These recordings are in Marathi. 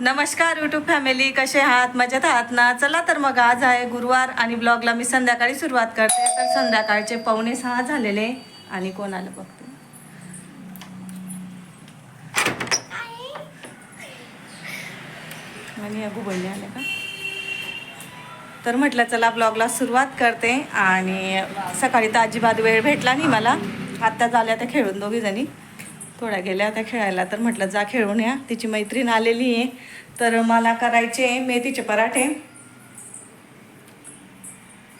नमस्कार यूट्यूब फॅमिली कसे आहात? मजेत आहात ना? चला तर मग आज आहे गुरुवार आणि ब्लॉगला मी संध्याकाळी सुरुवात करते. तर संध्याकाळचे पावणे सहा झालेले आणि कोण आलं बघते? आणि या गुबळणी आले का? तर म्हटलं चला ब्लॉगला सुरुवात करते आणि सकाळी तर अजिबात वेळ भेटला नाही मला. आत्ता झाल्या त्या खेळून दोघी जणी. थोड्या गेल्या त्या खेळायला तर म्हटलं जा खेळून या. तिची मैत्रीण आलेली आहे. तर मला करायचे मेथीचे पराठे.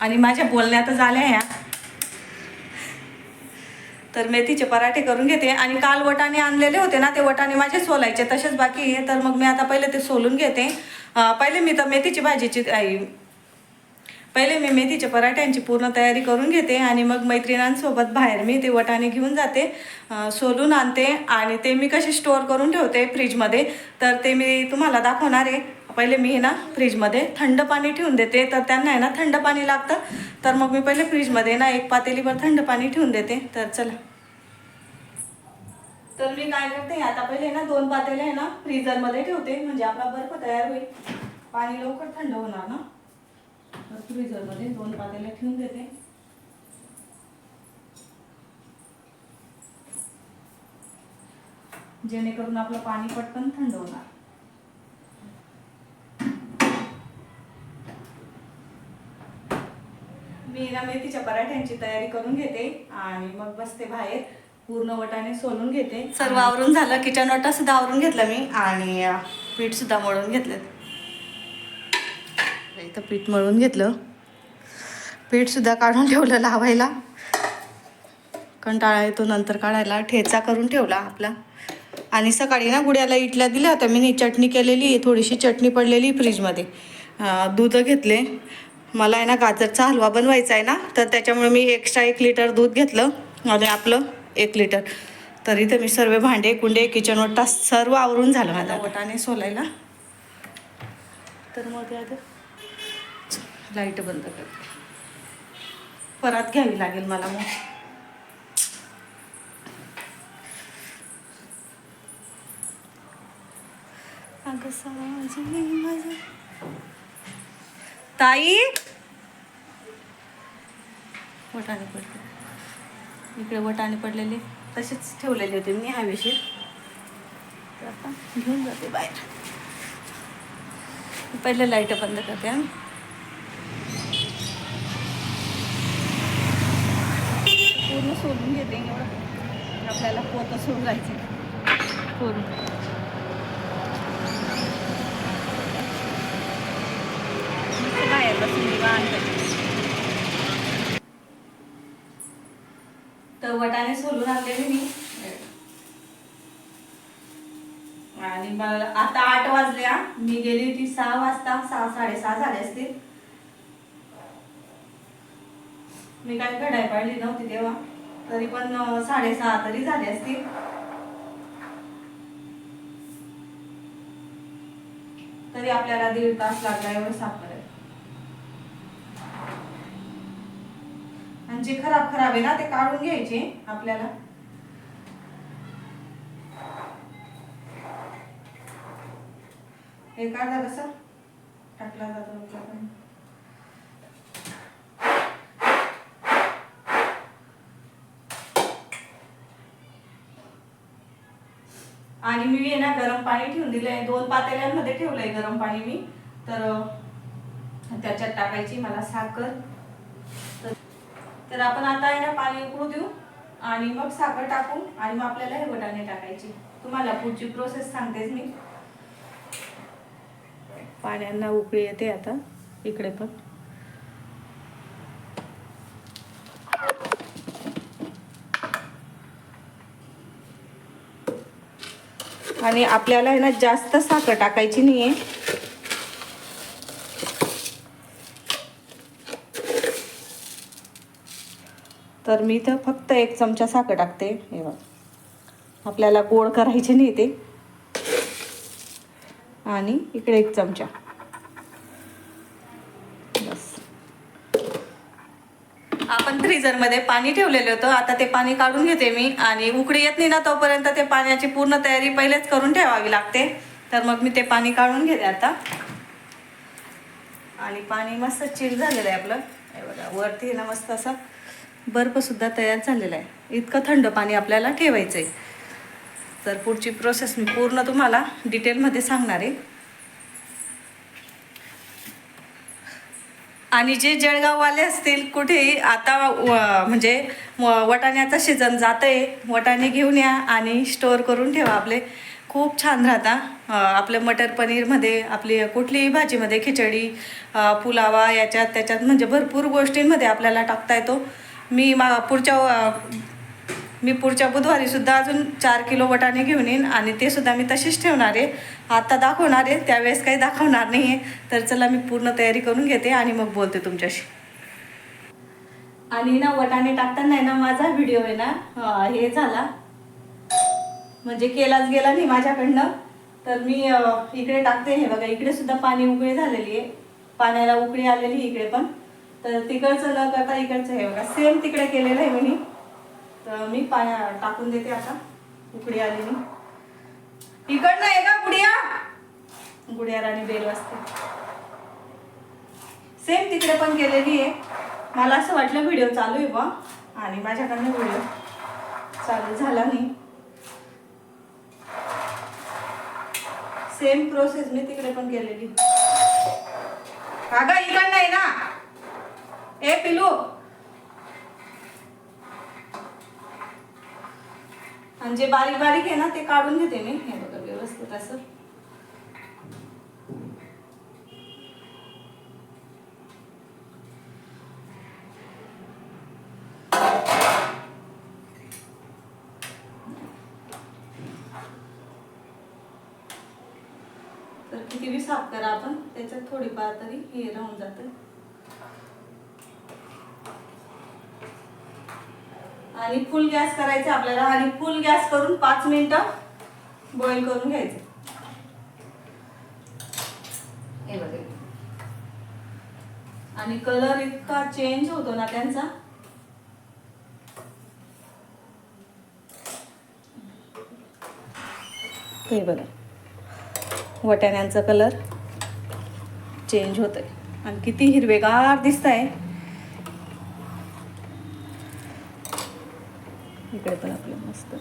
आणि माझ्या बोलण्यातच आल्या या. तर मेथीचे पराठे करून घेते. आणि काल वटाणे आणलेले होते ना ते वटाणे माझे सोलायचे तसेच बाकी आहे. तर मग मी आता पहिले ते सोलून घेते. पहिले मी तर मेथीची भाजीची आई, पहिले मी मेथीच्या पराठ्यांची पूर्ण तयारी करून घेते आणि मग मैत्रिणांसोबत बाहेर मी ते वटाणे घेऊन जाते सोलून आणते आणि ते मी कसे स्टोअर करून ठेवते फ्रीजमध्ये तर ते मी तुम्हाला दाखवणार आहे. पहिले मी ना फ्रीजमध्ये थंड पाणी ठेवून देते तर त्यांना आहे ना थंड पाणी लागतं तर मग मी पहिले फ्रीजमध्ये ना एक पातेलीवर थंड पाणी ठेवून देते तर चला. तर मी काय करते आता पहिले ना दोन पातेले आहे ना फ्रीजरमध्ये ठेवते म्हणजे आपला बर्फ तयार होईल. पाणी लवकर थंड होणार ना. फ्रीजरमध्ये दोन पातेल्या ठेवून देते. जेणेकरून आपलं पाणी पटकन थंड होणार. मी ना मेथीच्या पराठ्यांची तयारी करून घेते आणि मग बसते बाहेर. पूर्ण वटाने सोलून घेते. सर्व आवरून झालं किचन वटा सुद्धा आवरून घेतलं मी आणि पीठ सुद्धा मळून घेतलं इथं पीठ मळून घेतलं. पीठसुद्धा काढून ठेवलं लावायला. कंटाळा येतो नंतर काढायला. ठेचा करून ठेवला आपला. आणि सकाळी ना गुड्याला इटल्या दिल्या होत्या. मी चटणी केलेली आहे थोडीशी चटणी पडलेली फ्रीजमध्ये. दूध घेतले. मला आहे ना गाजरचा हलवा बनवायचा आहे ना तर त्याच्यामुळे मी एक्स्ट्रा एक लिटर दूध घेतलं. आणि आपलं एक लिटर तरी तर मी सर्व भांडे कुंडे किचन वट्टा सर्व आवरून झालं माझा वटाने सोलायला. तर मग ते आता लाइट बंद करते परत घ्यावी लागेल मला मग. ताई? वटाणे पडले. इकडे वटाणे पडलेले. तसेच ठेवलेले होते मी हवेशीर. तर आता घेऊन जाते बाहेर. पहिले लाइट बंद करते पूर्ण सोडून घेते एवढं. आपल्याला पोतं पूर्ण. मस्त बाहेर बसून निवांत तर वटाणे सोलून आणलेले मी. आणि मला आता आठ वाजल्या. मी गेली होती सहा वाजता. सहा साडेसहा झाले असतील मी काय घड्याळ पाळली नव्हती तेव्हा. तरी पण साडेसहा तरी झाले असतील. तरी आपल्याला दीड तास लागला एवढं साफ करायला आणि जे खराब खराब आहे ना ते काढून घ्यायचे आपल्याला. हे काढा कसं टाकला जातो आणि मी आहे ना गरम पाणी ठेवून दिलंय. दोन पातेल्यांमध्ये ठेवलंय गरम पाणी मी. तर त्याच्यात टाकायची मला साखर. तर तर आपण आता आहे ना पाणी उकळू देऊ आणि मग साखर टाकू आणि मग आपल्याला हे वटाणे टाकायचे. तुम्हाला पुढची प्रोसेस सांगतेच मी. पाण्यांना उकळी येते आता. इकडे पण. आणि आपल्याला आहे ना जास्त साखर टाकायची नाहीये. तर मी तर फक्त एक चमचा साखर टाकते. हे बघ. आपल्याला गोड करायचे नाही ते. आणि इकडे एक चमचा. आपण फ्रीजरमध्ये पाणी ठेवलेलं होतं. आता ते पाणी काढून घेते मी आणि उकडी येत नाही ना तोपर्यंत ते पाण्याची पूर्ण तयारी पहिलेच करून ठेवावी लागते. तर मग मी ते पाणी काढून घेते आता. आणि पाणी मस्त चिल झालेलं आहे आपलं. बघा वरती ना मस्त असा बर्फसुद्धा तयार झालेला आहे. इतकं थंड पाणी आपल्याला ठेवायचं आहे तर पुढची प्रोसेस मी पूर्ण तुम्हाला डिटेलमध्ये सांगणार आहे. आणि जे जळगाववाले असतील कुठेही आता म्हणजे व- सीझन जातं आहे वटाणे घेऊन या आणि स्टोअर करून ठेवा आपले. खूप छान राहता. आपलं मटर पनीरमध्ये आपली कुठलीही भाजीमध्ये खिचडी पुलावा याच्यात त्याच्यात म्हणजे भरपूर गोष्टींमध्ये आपल्याला टाकता येतो. मी मा पुढच्या मी पुढच्या बुधवारी सुद्धा अजून चार किलो वटाणे घेऊन येईन आणि ते सुद्धा मी तशीच ठेवणार आहे. आता दाखवणार आहे त्यावेळेस काही दाखवणार नाही आहे. तर चला मी पूर्ण तयारी करून घेते आणि मग बोलते तुमच्याशी. आणि ना वटाणे टाकताना ना माझा व्हिडिओ आहे ना हे झाला. म्हणजे केलाच गेला नाही माझ्याकडनं. तर मी इकडे टाकते. हे बघा इकडे सुद्धा पाणी उकळी झालेली आहे. पाण्याला उकळी आलेली इकडे पण. तर तिकडचं न करता इकडचं हे बघा सेम तिकडे केलेलं आहे मी. तर मी पाण्या टाकून देते आता. उकडी आली मी. इकडनं आहे का गुडिया. गुडिया राणी बेल वाजते. सेम तिकडे पण केलेली आहे. मला असं वाटलं व्हिडिओ चालू आहे बा आणि माझ्याकडनं व्हिडिओ चालू झाला नाही. सेम प्रोसेस मी तिकडे पण केलेली. अगं इकडनं आहे ना. ए पिलू. आणि जे बारीक बारीक आहे ना ते काढून घेते मी. हे बघा व्यवस्थित असं. तर किती बी साफ करा आपण. त्याच्यात थोडीफार तरी हे राहून जातं. आणि फुल गॅस करायचा आपल्याला आणि फुल गॅस करून पाच मिनिटं बॉईल करून घ्यायचं. हे बघा. आणि कलर इतका चेंज होतो ना त्यांचा. हे बघा. वटाण्यांचा कलर चेंज होत आहे आणि किती हिरवेगार दिसत आहे इकडे पण आपलं मस्त.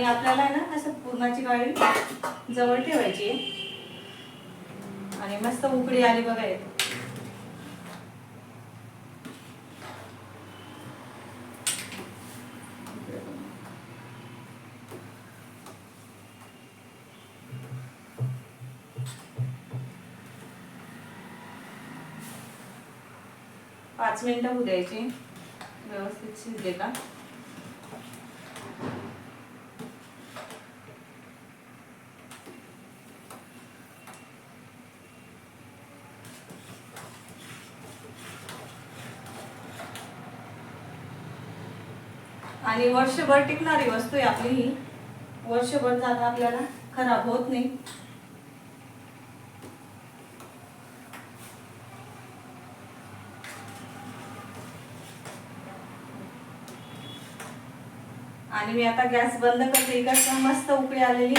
आणि आपल्याला आहे ना असं पुरणाची गाडी जवळ ठेवायची आणि मस्त उकडी आली बघा येत पाच मिनिटं होऊ द्यायची. व्यवस्थित शिजले का आणि वर्षभर टिकणारी वस्तू आहे आपली ही. वर्षभर जाता आपल्याला खराब होत नाही. आणि मी आता गॅस बंद करते. इकडचं मस्त उकळी आलेली.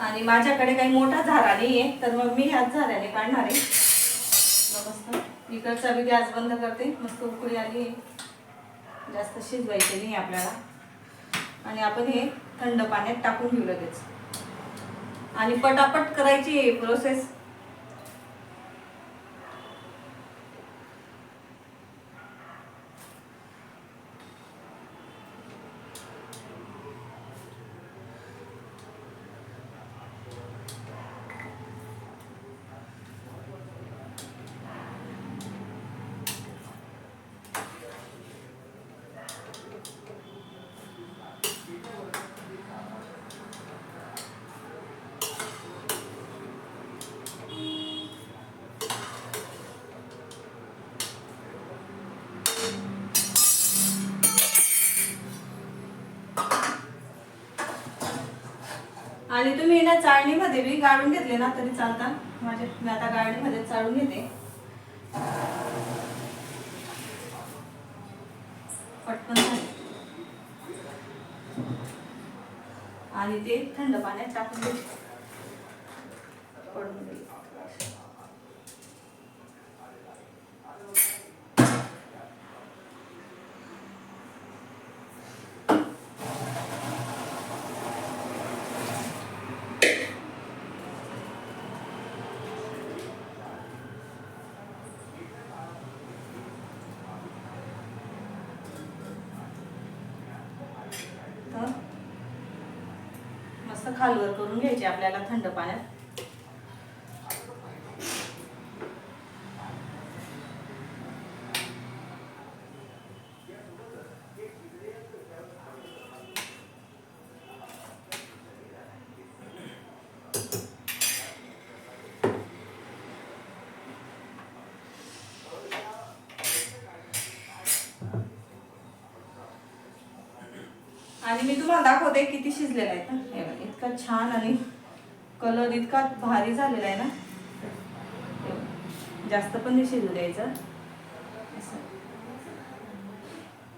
आणि माझ्याकडे काही मोठा झारा नाहीये तर मग मी ह्याच झाऱ्याने काढणार आहे. इकडचा मी गॅस बंद करते. मस्त उकळी आली आहे. जास्त शिजवायचे नाही आपल्याला. आणि आपण हे थंड पाण्यात टाकून घेऊ लगेच. आणि पटापट करायची प्रोसेस आणि तुम्ही ना चाळणीमध्ये बी गाळून घेतले ना तरी चालतात माझ्या मी आता गाळणीमध्ये चाळून घेते. पटकन झाले. आणि ते थंड पाण्यात टाकून घेते पडून गेले. तर मस्त खालवर करून घ्यायचे आपल्याला थंड पाण्यात. आणि मी तुम्हाला दाखवते किती शिजलेला आहे हे इतका छान आणि कलर इतका भारी झालेला आहे ना. जास्त पण नाही शिजू द्यायचं. असं.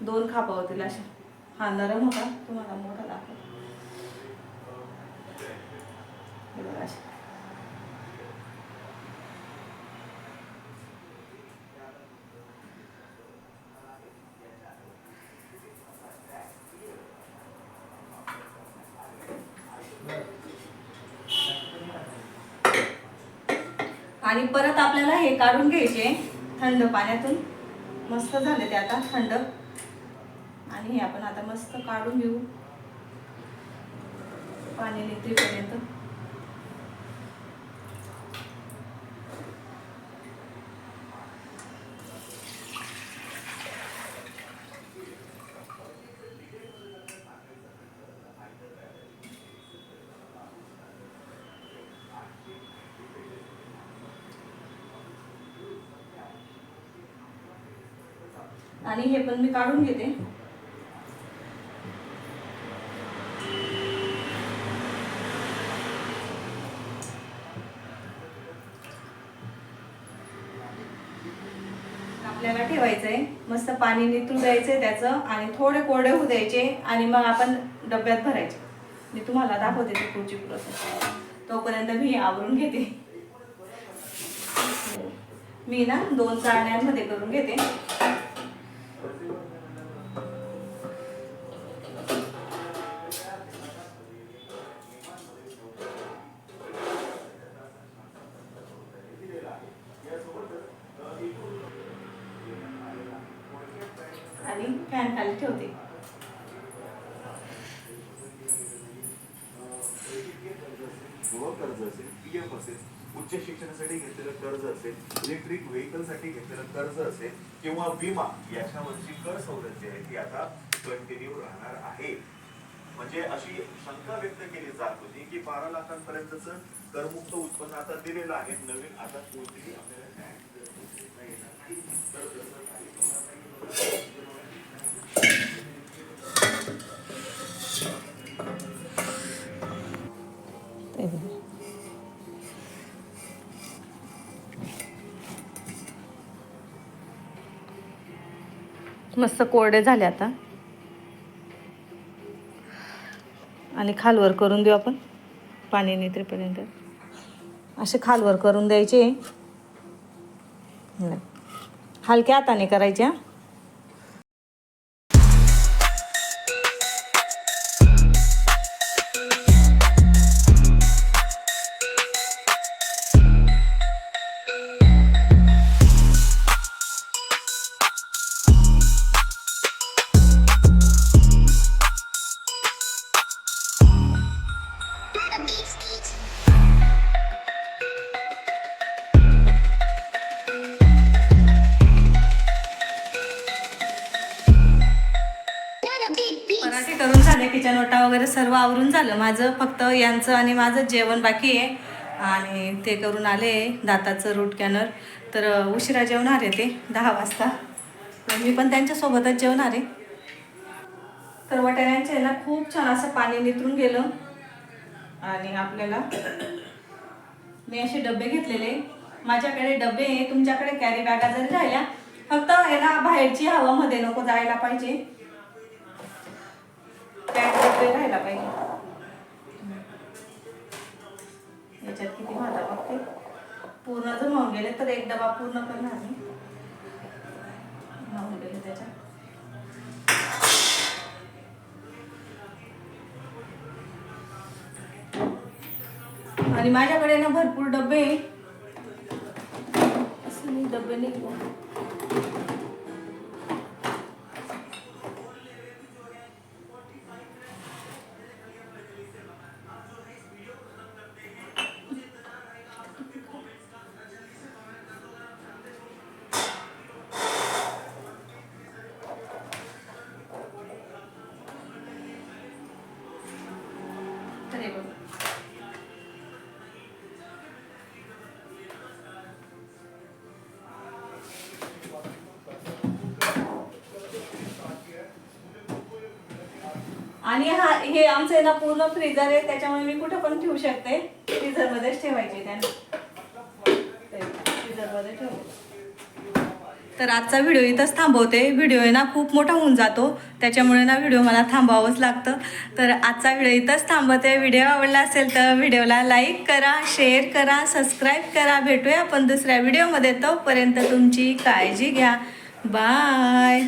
दोन खापा होतील अशा. हा नरम होता. तुम्हाला मोठा दाखवतो हे बघा अशा. आणि परत आपल्याला हे काढून घ्यायचे थंड पाण्यातून. मस्त झाले ते आता थंड. आणि हे आपण आता मस्त काढून घेऊ. पाणी निघतेपर्यंत आणि हे पण मी काढून घेते. आपल्याला ठेवायचंय. मस्त पाणी नितळू द्यायचंय त्याचं आणि थोडे कोरडे होऊ द्यायचे आणि मग आपण डब्यात भरायचे. मी तुम्हाला दाखवते ती पुढची प्रोसेस तोपर्यंत मी आवरून घेते. मी ना दोन चाळण्यांमध्ये करून घेते. फॅन खाली ठेवते. गृह कर्ज असेल पीएफ असेल उच्च शिक्षणासाठी घेतलेलं कर्ज असेल इलेक्ट्रिक व्हेकलसाठी घेतलेलं कर्ज असेल किंवा विमा याच्यावरची कर सवलत जी आहे ती आता कंटिन्यू राहणार आहे. म्हणजे अशी शंका व्यक्त केली जात होती की बारा लाखांपर्यंतच करमुक्त उत्पन्न आता दिलेलं आहे नवीन आता कोणतीही आपल्याला मस्त कोरडे झाले आता. आणि खालवर करून देऊ आपण. पाणी नेत्रेपर्यंत. असे खालवर करून द्यायचे. हलक्या हाताने करायच्या. किचन ओटा वगैरे सर्व आवरून झालं. माझं फक्त यांचं आणि माझं जेवण बाकी आहे. आणि ते करून आले दाताचं रूट कॅनर तर उशिरा जेवणार आहे ते दहा वाजता. तर मी पण त्यांच्यासोबतच जेवणार आहे. तर वटाण्यांचे आहे ना खूप छान असं पाणी नितरून गेलं. आणि आपल्याला मी असे डबे घेतलेले. माझ्याकडे डबे तुमच्याकडे कॅरी बॅगा जरी राहिल्या फक्त आहे बाहेरची हवामध्ये नको जायला पाहिजे. कॅरी डबे राहायला पाहिजे. याच्यात किती भाता बघते पूर्ण जर होऊन गेले तर एक डबा पूर्ण करणार मी. होऊन गेले त्याच्यात. आणि माझ्याकडे ना भरपूर डबे असं नाही डबे नाही आणि हा हे आमचं आहे ना पूर्ण फ्रीजर आहे त्याच्यामुळे मी कुठं पण ठेवू शकते. फ्रीझर मध्येच ठेवायचे त्यांना. फ्रीझरमध्ये तर आजचा व्हिडिओ इथंच थांबवते. व्हिडिओ आहे ना खूप मोठा होऊन जातो. त्याच्यामुळे ना व्हिडिओ मला थांबावंच लागतं. तर आजचा व्हिडिओ इथंच थांबवते. व्हिडिओ आवडला असेल तर व्हिडिओला लाईक करा शेअर करा सबस्क्राईब करा. भेटूया आपण दुसऱ्या व्हिडिओमध्ये तोपर्यंत तुमची काळजी घ्या. बाय